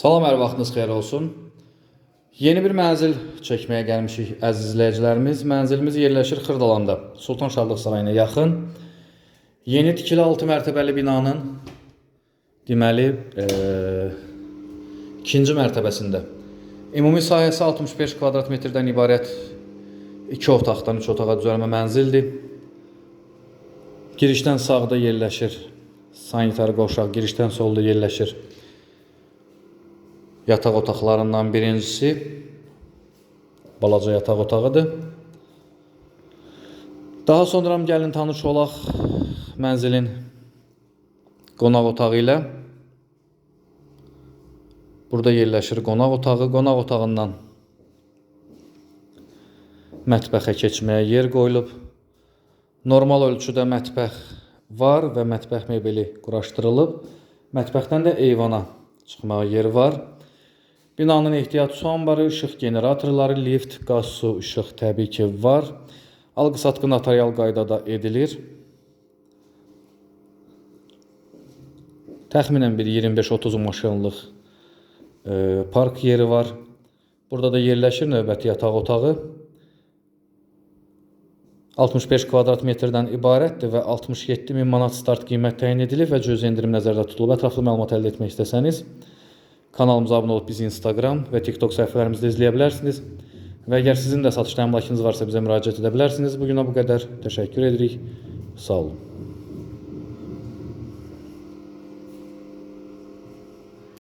Salam, hər vaxtınız xeyir olsun. Yeni bir mənzil çəkməyə gəlmişik əziz izləyicilərimiz. Mənzilimiz yerləşir Xırdalanda, Sultan Şahlıq sarayına yaxın. Yeni tikili 6 mərtəbəli binanın deməli, e, ikinci mərtəbəsində. Ümumi sahəsi 65 kvadrat metrdən ibarət 2 otaqdan 3 otağa düzəlmə mənzildir. Girişdən sağda yerləşir sanitar qovşaq, girişdən solda yerləşir yataq otaqlarından birincisi balaca yataq otağıdır. Daha sonra gəlin tanış olaq mənzilin qonaq otağı ilə. Burada yerləşir qonaq otağı. Qonaq otağından mətbəxə keçməyə yer qoyulub. Normal ölçüdə mətbəx var və mətbəx mebeli quraşdırılıb. Mətbəxdən də eyvana çıxmağa yer var. Binanın ehtiyat su anbarı, işıq generatorları, lift, qaz, su, işıq təbii ki var. Alqı-satqı notarial qaydada edilir. Təxminən bir 25-30 maşınlıq e, park yeri var. Burada da yerləşir növbəti yataq otağı. 65 kvadrat metrdən ibarətdir və 67 min manat start qiymət təyin edilib və cüzi endirim nəzərdə tutulub. Ətraflı məlumat əldə etmək istəsəniz kanalımıza abunə olub bizi Instagram və TikTok səhifələrimizdə izləyə bilərsiniz. Və əgər sizin də satışda əmlakınız varsa bizə müraciət edə bilərsiniz. Bu günə bu qədər. Təşəkkür edirik. Sağ olun.